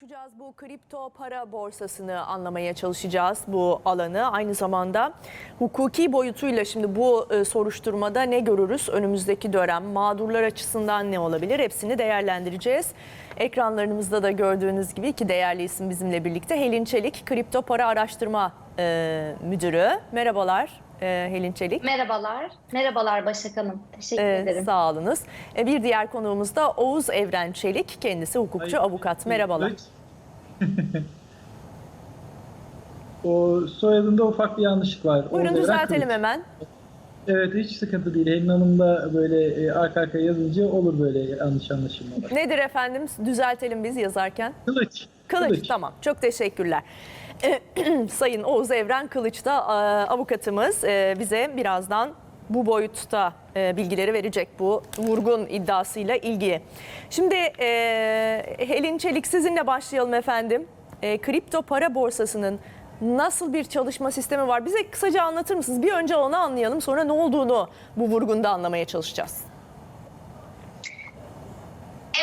Konuşacağız bu kripto para borsasını anlamaya çalışacağız bu alanı. Aynı zamanda hukuki boyutuyla şimdi bu e, soruşturmada ne görürüz? Önümüzdeki dönem mağdurlar açısından ne olabilir? Hepsini değerlendireceğiz. Ekranlarımızda da gördüğünüz gibi iki değerli isim bizimle birlikte. Helin Çelik, kripto para araştırma e, müdürü. Merhabalar e, Helin Çelik. Merhabalar. Merhabalar Başak Hanım. Teşekkür E, ederim. sağ olunuz. E, bir diğer konuğumuz da Oğuz Evren Çelik. Kendisi hukukçu, Hayır, avukat. Merhabalar. o soyadında ufak bir yanlışlık var. Buyurun Orada düzeltelim Kılıç. hemen. Evet hiç sıkıntı değil. Helin Hanım da böyle e, arka arkaya yazınca olur böyle yanlış anlaşılmalar. Nedir efendim? Düzeltelim biz yazarken. Kılıç. Kılıç, tamam. Çok teşekkürler. Sayın Oğuz Evren Kılıç da e, avukatımız E, bize birazdan bu boyutta e, bilgileri verecek bu vurgun iddiasıyla ilgili. Şimdi Helin Çelik sizinle başlayalım efendim. Kripto para borsasının nasıl bir çalışma sistemi var? Bize kısaca anlatır mısınız? Bir önce onu anlayalım sonra ne olduğunu bu vurgunda anlamaya çalışacağız.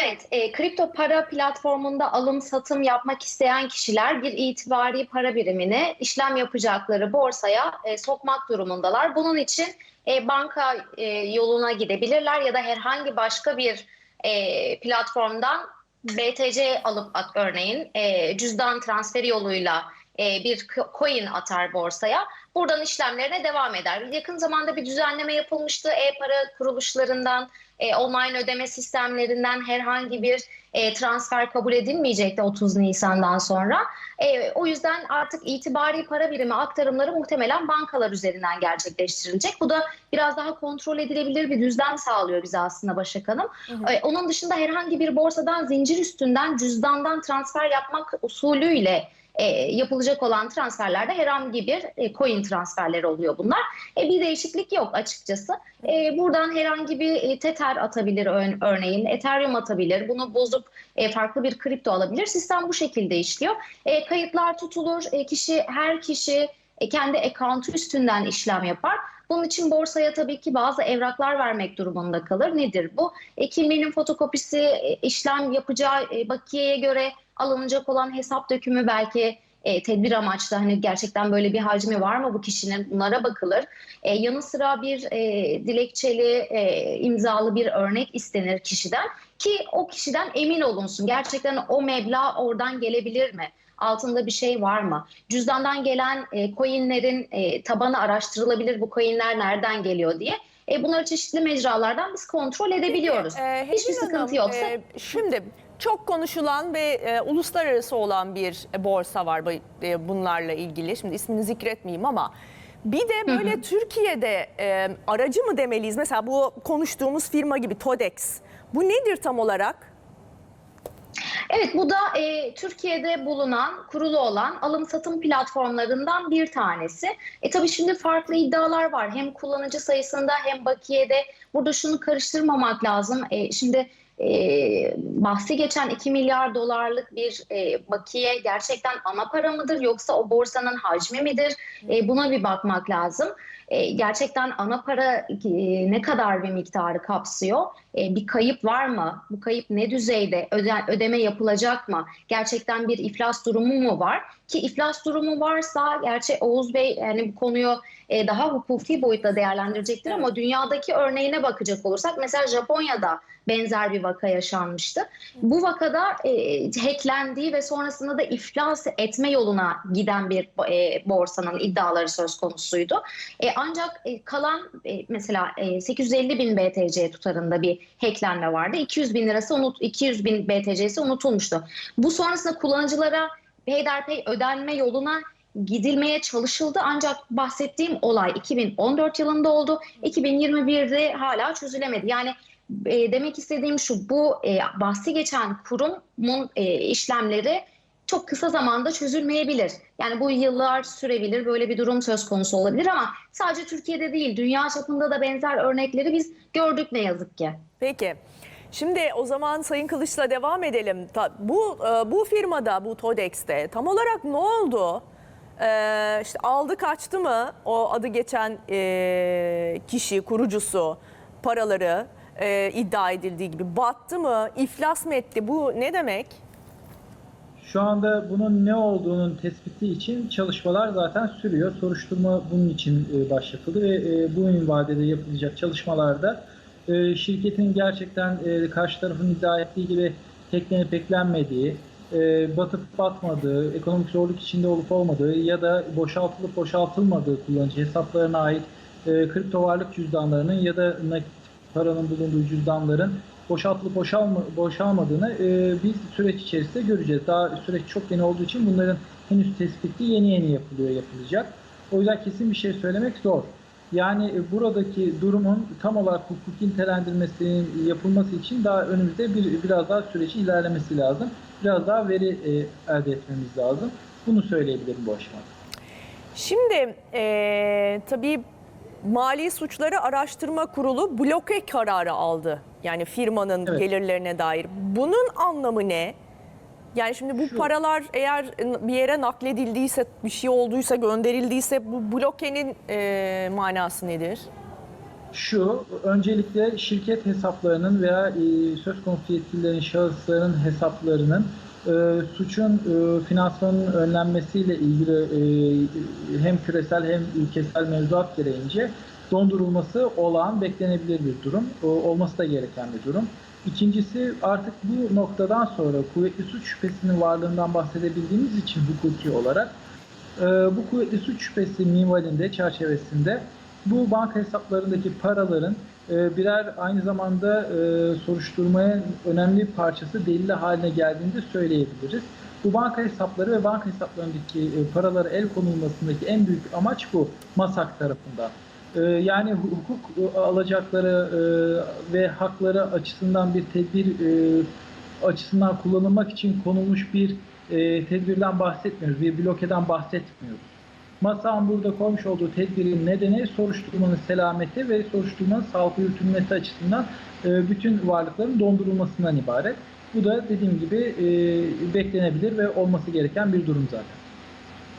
Evet, e, kripto para platformunda alım satım yapmak isteyen kişiler bir itibari para birimini işlem yapacakları borsaya e, sokmak durumundalar. Bunun için e, banka e, yoluna gidebilirler ya da herhangi başka bir e, platformdan BTC alıp at, örneğin e, cüzdan transferi yoluyla e, bir co- coin atar borsaya. Buradan işlemlerine devam eder. Yakın zamanda bir düzenleme yapılmıştı. E-para kuruluşlarından, e, online ödeme sistemlerinden herhangi bir e, transfer kabul edilmeyecekti 30 Nisan'dan sonra. E, o yüzden artık itibari para birimi aktarımları muhtemelen bankalar üzerinden gerçekleştirilecek. Bu da biraz daha kontrol edilebilir bir düzlem sağlıyor bize aslında Başak Hanım. E, onun dışında herhangi bir borsadan zincir üstünden cüzdandan transfer yapmak usulüyle e, yapılacak olan transferlerde herhangi bir e, coin transferleri oluyor bunlar. E, bir değişiklik yok açıkçası. E, buradan herhangi bir e, Tether atabilir ör- örneğin, Ethereum atabilir. Bunu bozup e, farklı bir kripto alabilir. Sistem bu şekilde işliyor. E, kayıtlar tutulur. E, kişi her kişi e, kendi account'u üstünden işlem yapar. Bunun için borsaya tabii ki bazı evraklar vermek durumunda kalır. Nedir bu? E, kimliğinin fotokopisi, e, işlem yapacağı e, bakiyeye göre alınacak olan hesap dökümü belki e, tedbir amaçlı hani gerçekten böyle bir hacmi var mı bu kişinin bunlara bakılır. E, yanı sıra bir e, dilekçeli e, imzalı bir örnek istenir kişiden ki o kişiden emin olunsun gerçekten o meblağ oradan gelebilir mi? Altında bir şey var mı? Cüzdandan gelen e, coinlerin e, tabanı araştırılabilir bu coinler nereden geliyor diye. E, bunları çeşitli mecralardan biz kontrol edebiliyoruz. Ee, Hiçbir Hanım, sıkıntı yoksa e, şimdi çok konuşulan ve e, uluslararası olan bir borsa var e, bunlarla ilgili. Şimdi ismini zikretmeyeyim ama bir de böyle Türkiye'de e, aracı mı demeliyiz? Mesela bu konuştuğumuz firma gibi Todex. Bu nedir tam olarak? Evet bu da e, Türkiye'de bulunan, kurulu olan alım satım platformlarından bir tanesi. E tabii şimdi farklı iddialar var. Hem kullanıcı sayısında hem bakiyede. Burada şunu karıştırmamak lazım. E, şimdi e, bahsi geçen 2 milyar dolarlık bir e, bakiye gerçekten ana para mıdır yoksa o borsanın hacmi midir? E, buna bir bakmak lazım. E, gerçekten ana para e, ne kadar bir miktarı kapsıyor? E, bir kayıp var mı? Bu kayıp ne düzeyde? Öde- ödeme yapılacak mı? Gerçekten bir iflas durumu mu var? Ki iflas durumu varsa gerçi Oğuz Bey yani bu konuyu e, daha hukuki boyutta değerlendirecektir ama dünyadaki örneğine bakacak olursak mesela Japonya'da benzer bir vaka yaşanmıştı. Bu vakada e, hacklendiği ve sonrasında da iflas etme yoluna giden bir e, borsanın iddiaları söz konusuydu. E, ancak e, kalan e, mesela e, 850 bin BTC tutarında bir hacklenme vardı. 200 bin lirası unut, 200 bin BTC'si unutulmuştu. Bu sonrasında kullanıcılara peyderpey ödenme yoluna gidilmeye çalışıldı ancak bahsettiğim olay 2014 yılında oldu. 2021'de hala çözülemedi. Yani e, demek istediğim şu bu e, bahsi geçen kurumun e, işlemleri çok kısa zamanda çözülmeyebilir. Yani bu yıllar sürebilir, böyle bir durum söz konusu olabilir ama sadece Türkiye'de değil, dünya çapında da benzer örnekleri biz gördük ne yazık ki. Peki. Şimdi o zaman Sayın Kılıç'la devam edelim. Bu e, bu firmada, bu Todex'te tam olarak ne oldu? Ee, işte aldı kaçtı mı o adı geçen e, kişi, kurucusu paraları e, iddia edildiği gibi battı mı, iflas mı etti? Bu ne demek? Şu anda bunun ne olduğunun tespiti için çalışmalar zaten sürüyor. Soruşturma bunun için e, başlatıldı ve e, bu vadede yapılacak çalışmalarda e, şirketin gerçekten karşı tarafın iddia ettiği gibi teklenip eklenmediği, e, batıp batmadığı, ekonomik zorluk içinde olup olmadığı ya da boşaltılıp boşaltılmadığı kullanıcı hesaplarına ait kripto varlık cüzdanlarının ya da nakit paranın bulunduğu cüzdanların boşaltılıp boşalma, boşalmadığını e, biz süreç içerisinde göreceğiz. Daha süreç çok yeni olduğu için bunların henüz tespiti yeni yeni yapılıyor, yapılacak. O yüzden kesin bir şey söylemek zor. Yani e, buradaki durumun tam olarak hukuki nitelendirmesinin yapılması için daha önümüzde bir biraz daha süreci ilerlemesi lazım. Biraz daha veri e, elde etmemiz lazım. Bunu söyleyebilirim bu aşamada. Şimdi eee tabii Mali Suçları Araştırma Kurulu bloke kararı aldı. Yani firmanın Evet. gelirlerine dair. Bunun anlamı ne? Yani şimdi bu Şu- paralar eğer bir yere nakledildiyse, bir şey olduysa, gönderildiyse bu blokenin eee, manası nedir? Şu, öncelikle şirket hesaplarının veya e, söz konusu yetkililerin, şahısların hesaplarının e, suçun e, finansmanının önlenmesiyle ilgili e, hem küresel hem ülkesel mevzuat gereğince dondurulması olağan beklenebilir bir durum. O, olması da gereken bir durum. İkincisi artık bu noktadan sonra kuvvetli suç şüphesinin varlığından bahsedebildiğimiz için hukuki olarak e, bu kuvvetli suç şüphesi minvalinde, çerçevesinde bu banka hesaplarındaki paraların e, birer aynı zamanda e, soruşturmaya önemli bir parçası delili haline geldiğini de söyleyebiliriz. Bu banka hesapları ve banka hesaplarındaki e, paralara el konulmasındaki en büyük amaç bu MASAK tarafından. E, yani hukuk e, alacakları ve hakları açısından bir tedbir açısından kullanılmak için konulmuş bir tedbirden bahsetmiyoruz, bir blokeden bahsetmiyoruz. MASA'nın burada koymuş olduğu tedbirin nedeni soruşturmanın selameti ve soruşturmanın sağlıklı yürütülmesi açısından e, bütün varlıkların dondurulmasından ibaret. Bu da dediğim gibi e, beklenebilir ve olması gereken bir durum zaten.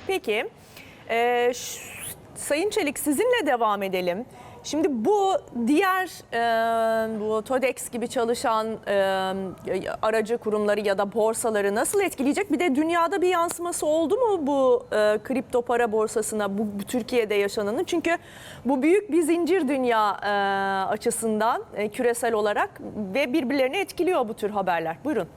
Peki, ş- Sayın Çelik sizinle devam edelim. Şimdi bu diğer eee, bu TODEX gibi çalışan eee, aracı kurumları ya da borsaları nasıl etkileyecek? Bir de dünyada bir yansıması oldu mu bu eee, kripto para borsasına bu, bu Türkiye'de yaşananın? Çünkü bu büyük bir zincir dünya eee, açısından eee, küresel olarak ve birbirlerini etkiliyor bu tür haberler. Buyurun.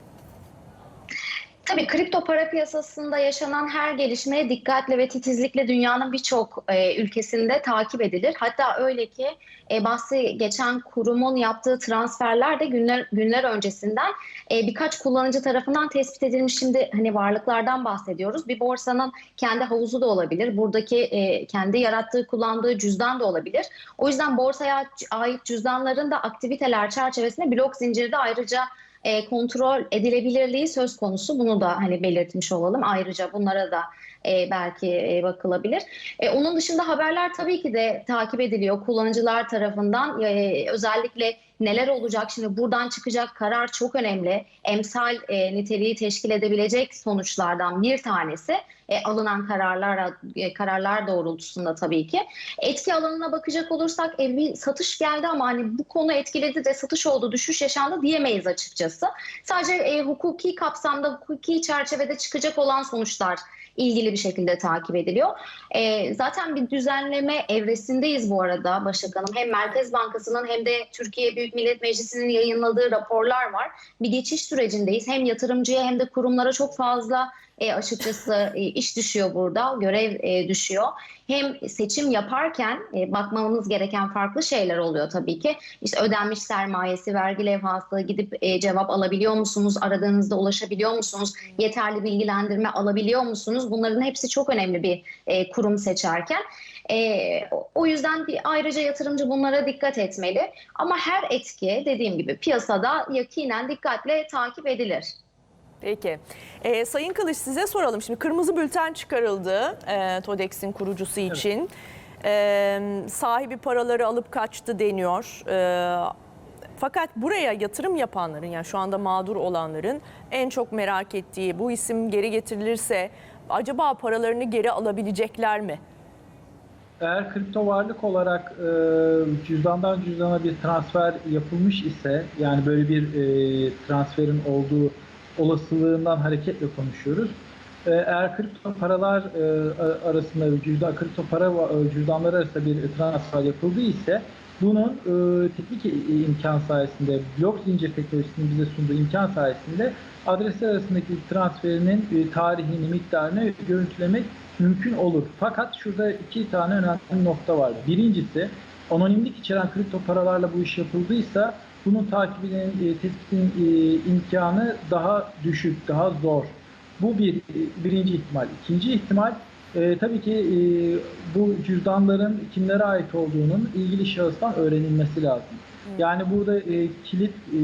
Tabii kripto para piyasasında yaşanan her gelişmeye dikkatle ve titizlikle dünyanın birçok e, ülkesinde takip edilir. Hatta öyle ki e, bahsi geçen kurumun yaptığı transferler de günler günler öncesinden e, birkaç kullanıcı tarafından tespit edilmiş. Şimdi hani varlıklardan bahsediyoruz. Bir borsanın kendi havuzu da olabilir. Buradaki e, kendi yarattığı, kullandığı cüzdan da olabilir. O yüzden borsaya ait cüzdanların da aktiviteler çerçevesinde blok zinciri de ayrıca e, kontrol edilebilirliği söz konusu. Bunu da hani belirtmiş olalım. Ayrıca bunlara da e, belki e, bakılabilir. E, onun dışında haberler tabii ki de takip ediliyor kullanıcılar tarafından. E, özellikle neler olacak şimdi buradan çıkacak karar çok önemli. Emsal e, niteliği teşkil edebilecek sonuçlardan bir tanesi e, alınan kararlar e, kararlar doğrultusunda tabii ki. Etki alanına bakacak olursak e, bir satış geldi ama hani bu konu etkiledi de satış oldu, düşüş yaşandı diyemeyiz açıkçası. Sadece e, hukuki kapsamda, hukuki çerçevede çıkacak olan sonuçlar ilgili bir şekilde takip ediliyor. E, zaten bir düzenleme evresindeyiz bu arada Başak Hanım. Hem Merkez Bankası'nın hem de Türkiye Büyük Millet Meclisi'nin yayınladığı raporlar var. Bir geçiş sürecindeyiz. Hem yatırımcıya hem de kurumlara çok fazla e, açıkçası e, iş düşüyor burada, görev e, düşüyor. Hem seçim yaparken e, bakmamız gereken farklı şeyler oluyor tabii ki. İşte ödenmiş sermayesi, vergi levhası, gidip e, cevap alabiliyor musunuz, aradığınızda ulaşabiliyor musunuz, yeterli bilgilendirme alabiliyor musunuz? Bunların hepsi çok önemli bir e, kurum seçerken. E, o yüzden bir ayrıca yatırımcı bunlara dikkat etmeli. Ama her etki dediğim gibi piyasada yakinen dikkatle takip edilir. Peki. Ee, Sayın Kılıç size soralım. Şimdi kırmızı bülten çıkarıldı e, TODEX'in kurucusu için. Ee, sahibi paraları alıp kaçtı deniyor. Ee, fakat buraya yatırım yapanların yani şu anda mağdur olanların en çok merak ettiği bu isim geri getirilirse acaba paralarını geri alabilecekler mi? Eğer kripto varlık olarak e, cüzdandan cüzdana bir transfer yapılmış ise yani böyle bir e, transferin olduğu olasılığından hareketle konuşuyoruz. E, eğer kripto paralar e, arasında cüzdan kripto para e, cüzdanları arasında bir transfer yapıldığı ise bunun e, teknik imkan sayesinde blok zincir teknolojisinin bize sunduğu imkan sayesinde adresler arasındaki transferinin tarihini, miktarını görüntülemek mümkün olur. Fakat şurada iki tane önemli nokta var. Birincisi anonimlik içeren kripto paralarla bu iş yapıldıysa bunun takibinin, e, tespitin e, imkanı daha düşük, daha zor. Bu bir e, birinci ihtimal. İkinci ihtimal e, tabii ki e, bu cüzdanların kimlere ait olduğunun ilgili şahıstan öğrenilmesi lazım. Yani burada e, kilit e,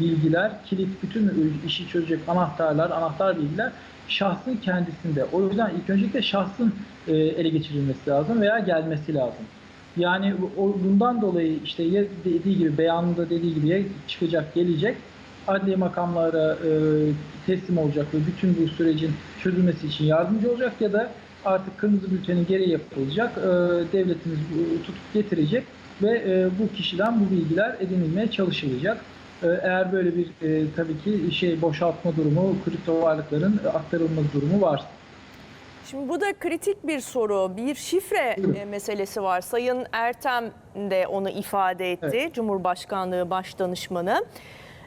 bilgiler, kilit bütün işi çözecek anahtarlar, anahtar bilgiler şahsın kendisinde. O yüzden ilk öncelikle şahsın e, ele geçirilmesi lazım veya gelmesi lazım. Yani o, bundan dolayı işte ya dediği gibi beyanında dediği gibi ya çıkacak gelecek adli makamlara e, teslim olacak ve bütün bu sürecin çözülmesi için yardımcı olacak ya da artık kırmızı bültenin gereği yapılacak. E, devletimiz bu- tutup getirecek ve e, bu kişiden bu bilgiler edinilmeye çalışılacak. E, eğer böyle bir e, tabii ki şey boşaltma durumu, kripto varlıkların aktarılma durumu varsa. Şimdi bu da kritik bir soru. Bir şifre e, meselesi var. Sayın Ertem de onu ifade etti. Cumhurbaşkanlığı Başdanışmanı.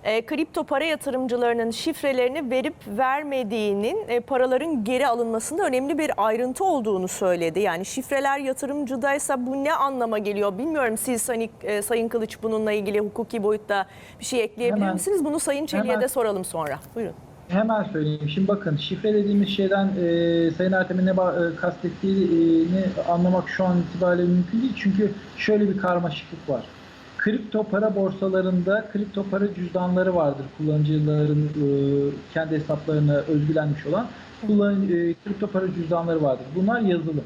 E, kripto para yatırımcılarının şifrelerini verip vermediğinin e, paraların geri alınmasında önemli bir ayrıntı olduğunu söyledi. Yani şifreler yatırımcıdaysa bu ne anlama geliyor bilmiyorum. Siz hani e, Sayın Kılıç bununla ilgili hukuki boyutta bir şey ekleyebilir Hemen- misiniz? Bunu Sayın Çelik'e de soralım sonra. Buyurun. Hemen söyleyeyim. Şimdi bakın şifre dediğimiz şeyden e, Sayın Ertem'in ne e, kastettiğini anlamak şu an itibariyle mümkün değil. Çünkü şöyle bir karmaşıklık var. Kripto para borsalarında kripto para cüzdanları vardır. Kullanıcıların e, kendi hesaplarına özgülenmiş olan kullan, e, kripto para cüzdanları vardır. Bunlar yazılı.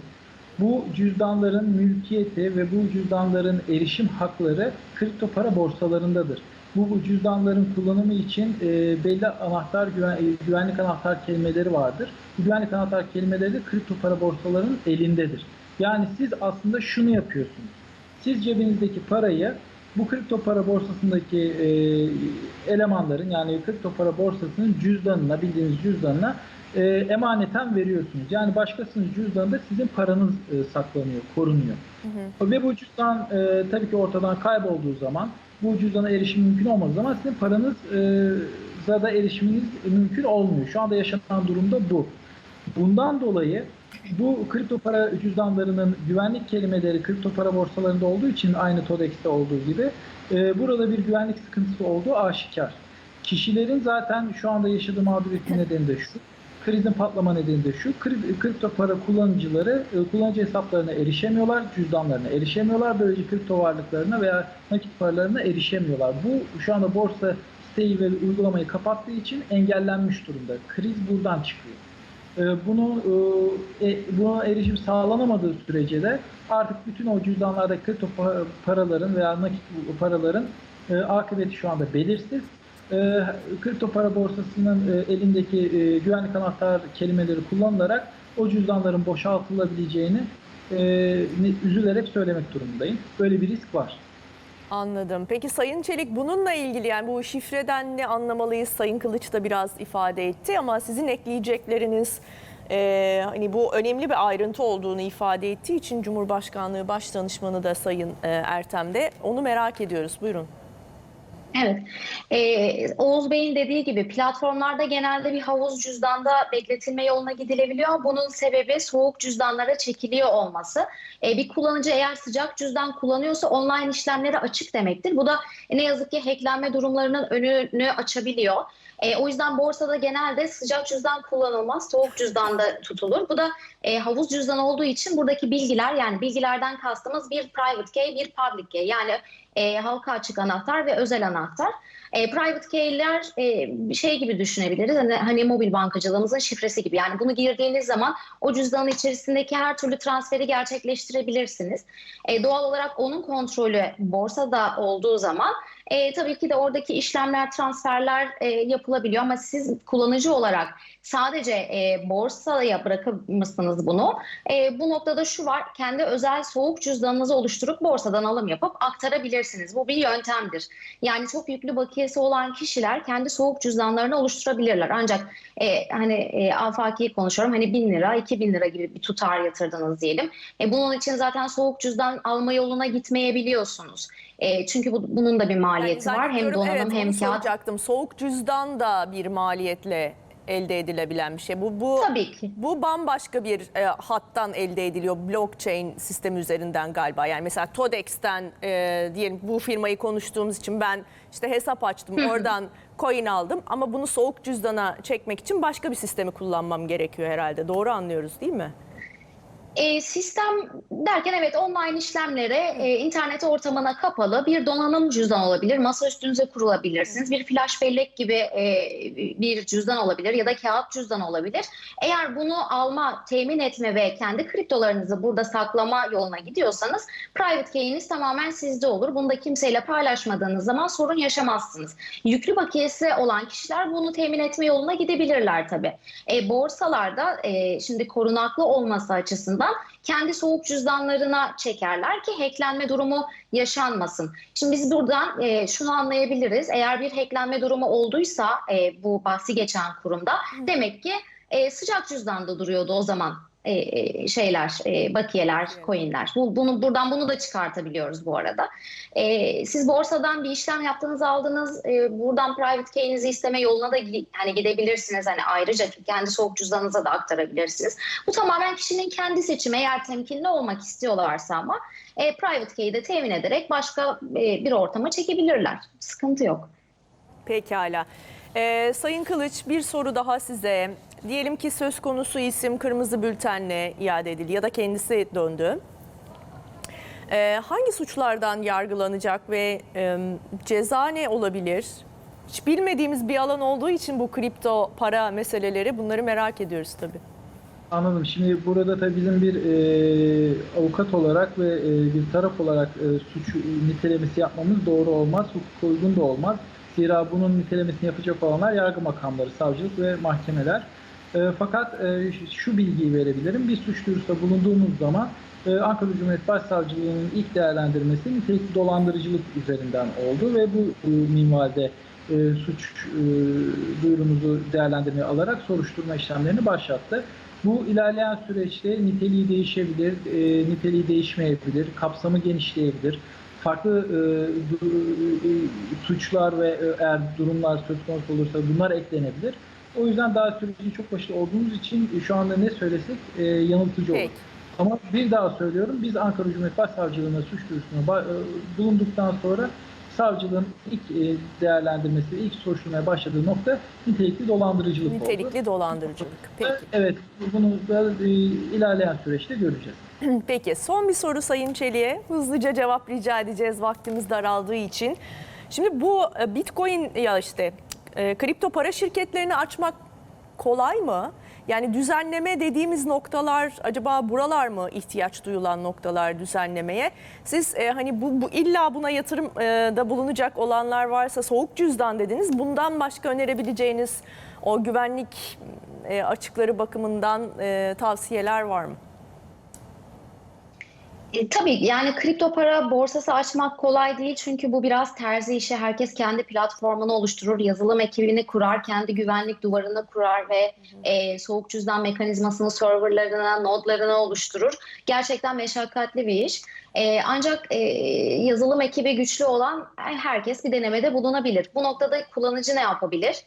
Bu cüzdanların mülkiyeti ve bu cüzdanların erişim hakları kripto para borsalarındadır. Bu, cüzdanların kullanımı için e, belli anahtar güven- e, güvenlik anahtar kelimeleri vardır. Bu güvenlik anahtar kelimeleri de kripto para borsalarının elindedir. Yani siz aslında şunu yapıyorsunuz. Siz cebinizdeki parayı bu kripto para borsasındaki e, elemanların yani kripto para borsasının cüzdanına bildiğiniz cüzdanına e, emaneten veriyorsunuz. Yani başkasının cüzdanında sizin paranız e, saklanıyor, korunuyor. Ve bu cüzdan e, tabii ki ortadan kaybolduğu zaman bu cüzdana erişim mümkün olmadığı zaman sizin paranıza da erişiminiz mümkün olmuyor. Şu anda yaşanan durumda bu. Bundan dolayı bu kripto para cüzdanlarının güvenlik kelimeleri kripto para borsalarında olduğu için aynı TODEX'te olduğu gibi e, burada bir güvenlik sıkıntısı olduğu aşikar. Kişilerin zaten şu anda yaşadığı mağduriyetin nedeni de şu. Krizin patlama nedeni de şu. kri- Kripto para kullanıcıları e, kullanıcı hesaplarına erişemiyorlar, cüzdanlarına erişemiyorlar. Böylece kripto varlıklarına veya nakit paralarına erişemiyorlar. Bu şu anda borsa siteyi ve uygulamayı kapattığı için engellenmiş durumda. Kriz buradan çıkıyor. E, Bunu e, buna erişim sağlanamadığı sürece de artık bütün o cüzdanlarda kripto pa- paraların veya nakit paraların e, akıbeti şu anda belirsiz. E, kripto para borsasının e, elindeki e, güvenlik anahtar kelimeleri kullanılarak o cüzdanların boşaltılabileceğini e, üzülerek söylemek durumundayım. Böyle bir risk var. Anladım. Peki Sayın Çelik bununla ilgili yani bu şifreden ne anlamalıyız? Sayın Kılıç da biraz ifade etti ama sizin ekleyecekleriniz e, hani bu önemli bir ayrıntı olduğunu ifade ettiği için Cumhurbaşkanlığı Başdanışmanı da Sayın e, Ertem de onu merak ediyoruz. Buyurun. Evet. Ee, Oğuz Bey'in dediği gibi platformlarda genelde bir havuz cüzdanda bekletilme yoluna gidilebiliyor. Bunun sebebi soğuk cüzdanlara çekiliyor olması. Ee, bir kullanıcı eğer sıcak cüzdan kullanıyorsa online işlemleri açık demektir. Bu da ne yazık ki hacklenme durumlarının önünü açabiliyor. Ee, o yüzden borsada genelde sıcak cüzdan kullanılmaz, soğuk cüzdanda tutulur. Bu da e, havuz cüzdan olduğu için buradaki bilgiler yani bilgilerden kastımız bir private key, bir public key. Yani e, halka açık anahtar ve özel anahtar. E, private key'ler e, şey gibi düşünebiliriz. Hani, hani mobil bankacılığımızın şifresi gibi. Yani bunu girdiğiniz zaman o cüzdanın içerisindeki her türlü transferi gerçekleştirebilirsiniz. E, doğal olarak onun kontrolü borsada olduğu zaman e, tabii ki de oradaki işlemler, transferler e, yapılabiliyor ama siz kullanıcı olarak sadece e, borsaya bırakmışsınız bunu. E, bu noktada şu var, kendi özel soğuk cüzdanınızı oluşturup borsadan alım yapıp aktarabilirsiniz. Bu bir yöntemdir. Yani çok yüklü bakiyesi olan kişiler kendi soğuk cüzdanlarını oluşturabilirler. Ancak e, hani e, afaki konuşuyorum hani 1000 lira 2000 lira gibi bir tutar yatırdınız diyelim. E, bunun için zaten soğuk cüzdan alma yoluna gitmeyebiliyorsunuz. E, çünkü bu, bunun da bir maliyeti Yani var. Hem donanım evet, hem kağıt. Soğuk cüzdan da bir maliyetle elde edilebilen bir şey. Bu bu Tabii ki. bu bambaşka bir e, hattan elde ediliyor. Blockchain sistemi üzerinden galiba. Yani mesela Todex'ten e, diyelim bu firmayı konuştuğumuz için ben işte hesap açtım. Oradan coin aldım ama bunu soğuk cüzdana çekmek için başka bir sistemi kullanmam gerekiyor herhalde. Doğru anlıyoruz değil mi? E, sistem derken evet online işlemlere e, internet ortamına kapalı bir donanım cüzdan olabilir. Masa üstünüze kurulabilirsiniz. Bir flash bellek gibi e, bir cüzdan olabilir ya da kağıt cüzdan olabilir. Eğer bunu alma, temin etme ve kendi kriptolarınızı burada saklama yoluna gidiyorsanız private key'iniz tamamen sizde olur. Bunu da kimseyle paylaşmadığınız zaman sorun yaşamazsınız. Yüklü bakiyesi olan kişiler bunu temin etme yoluna gidebilirler tabii. E, borsalarda e, şimdi korunaklı olması açısından kendi soğuk cüzdanlarına çekerler ki hacklenme durumu yaşanmasın. Şimdi biz buradan e, şunu anlayabiliriz. Eğer bir hacklenme durumu olduysa e, bu bahsi geçen kurumda demek ki e, sıcak cüzdanda duruyordu o zaman e, e, şeyler, e, bakiyeler, Evet. coinler. Bu, bunu buradan bunu da çıkartabiliyoruz bu arada. E, siz borsadan bir işlem yaptınız, aldınız. E, buradan private key'inizi isteme yoluna da hani gidebilirsiniz. Hani ayrıca kendi soğuk cüzdanınıza da aktarabilirsiniz. Bu tamamen kişinin kendi seçimi. Eğer temkinli olmak istiyorlarsa ama e, private key'i de temin ederek başka e, bir ortama çekebilirler. Sıkıntı yok. Pekala. Ee, Sayın Kılıç bir soru daha size. Diyelim ki söz konusu isim kırmızı bültenle iade edildi ya da kendisi döndü. Ee, hangi suçlardan yargılanacak ve e, ceza ne olabilir? Hiç bilmediğimiz bir alan olduğu için bu kripto para meseleleri bunları merak ediyoruz tabii. Anladım. Şimdi burada tabii bizim bir e, avukat olarak ve e, bir taraf olarak e, suç nitelemesi yapmamız doğru olmaz, hukuka uygun da olmaz. Zira bunun nitelemesini yapacak olanlar yargı makamları, savcılık ve mahkemeler. E, fakat e, şu bilgiyi verebilirim. Bir suç duyurusunda bulunduğumuz zaman e, Ankara Cumhuriyet Başsavcılığı'nın ilk değerlendirmesi nitelikli dolandırıcılık üzerinden oldu ve bu e, minvalde e, suç e, duyurumuzu değerlendirmeye alarak soruşturma işlemlerini başlattı. Bu ilerleyen süreçte niteliği değişebilir, e, niteliği değişmeyebilir, kapsamı genişleyebilir. Farklı e, du- e, suçlar ve e, eğer durumlar söz konusu olursa bunlar eklenebilir. O yüzden daha sürecin çok başında olduğumuz için şu anda ne söylesek e, yanıltıcı olur. Peki. Ama bir daha söylüyorum, biz Ankara Cumhuriyet Başsavcılığına suç duyurusuna e, bulunduktan sonra savcılığın ilk e, değerlendirmesi, ilk soruşturmaya başladığı nokta nitelikli dolandırıcılık oldu. Nitelikli dolandırıcılık. Peki. Evet, bunu da e, ilerleyen süreçte göreceğiz. Peki son bir soru Sayın Çelik'e. Hızlıca cevap rica edeceğiz vaktimiz daraldığı için. Şimdi bu e, Bitcoin ya işte e, kripto para şirketlerini açmak kolay mı? Yani düzenleme dediğimiz noktalar acaba buralar mı ihtiyaç duyulan noktalar düzenlemeye? Siz e, hani bu, bu illa buna yatırım e, da bulunacak olanlar varsa soğuk cüzdan dediniz. Bundan başka önerebileceğiniz o güvenlik e, açıkları bakımından e, tavsiyeler var mı? E, tabii yani kripto para borsası açmak kolay değil çünkü bu biraz terzi işi. Herkes kendi platformunu oluşturur, yazılım ekibini kurar, kendi güvenlik duvarını kurar ve e, soğuk cüzdan mekanizmasını serverlarına, nodlarına oluşturur. Gerçekten meşakkatli bir iş. E, ancak e, yazılım ekibi güçlü olan herkes bir denemede bulunabilir. Bu noktada kullanıcı ne yapabilir?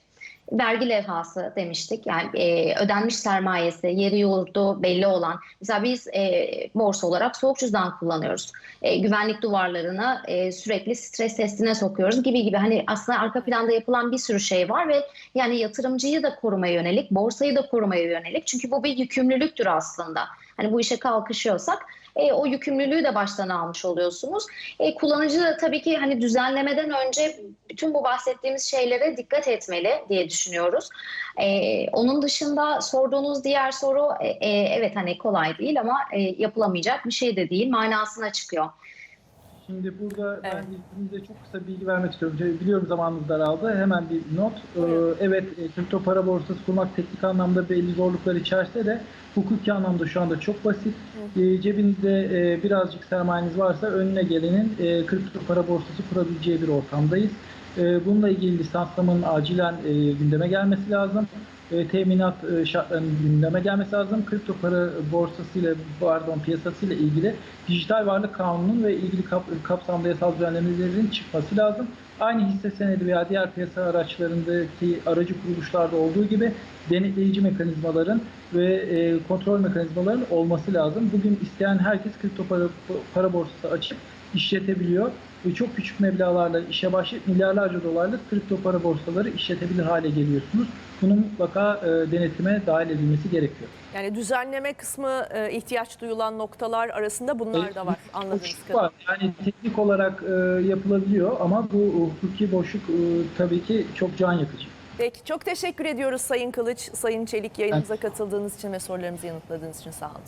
Vergi levhası demiştik. Yani e, ödenmiş sermayesi, yeri yurdu belli olan. Mesela biz e, borsa olarak soğuk cüzdan kullanıyoruz. E, güvenlik duvarlarına e, sürekli stres testine sokuyoruz gibi gibi. Hani aslında arka planda yapılan bir sürü şey var ve yani yatırımcıyı da korumaya yönelik, borsayı da korumaya yönelik. Çünkü bu bir yükümlülüktür aslında. Hani bu işe kalkışıyorsak e, o yükümlülüğü de baştan almış oluyorsunuz. E, kullanıcı da tabii ki hani düzenlemeden önce bütün bu bahsettiğimiz şeylere dikkat etmeli diye düşünüyoruz. E, onun dışında sorduğunuz diğer soru e, e, evet hani kolay değil ama e, yapılamayacak bir şey de değil manasına çıkıyor. Şimdi burada Evet. ben izninizle çok kısa bilgi vermek istiyorum. Çünkü Biliyorum zamanımız daraldı. Hemen bir not. Ee, evet, e, kripto para borsası kurmak teknik anlamda belli zorluklar içerse de hukuki anlamda şu anda çok basit. Ee, cebinizde e, birazcık sermayeniz varsa önüne gelenin e, kripto para borsası kurabileceği bir ortamdayız. Bununla ilgili lisanslamanın acilen gündeme gelmesi lazım. E, teminat e, şartlarının gündeme gelmesi lazım. Kripto para borsası ile pardon piyasası ile ilgili dijital varlık kanununun ve ilgili kap, kapsamda yasal düzenlemelerin çıkması lazım. Aynı hisse senedi veya diğer piyasa araçlarındaki aracı kuruluşlarda olduğu gibi denetleyici mekanizmaların ve e, kontrol mekanizmaların olması lazım. Bugün isteyen herkes kripto para, para borsası açıp işletebiliyor. Ve çok küçük meblağlarla işe başlayıp milyarlarca dolarlık kripto para borsaları işletebilir hale geliyorsunuz. Bunun mutlaka e, denetime dahil edilmesi gerekiyor. Yani düzenleme kısmı e, ihtiyaç duyulan noktalar arasında bunlar da var anladığınız kadarıyla. var. Yani teknik olarak e, yapılabiliyor ama bu hukuki boşluk e, tabii ki çok can yakıcı. Peki çok teşekkür ediyoruz Sayın Kılıç, Sayın Çelik yayınımıza katıldığınız için ve sorularımızı yanıtladığınız için sağ olun.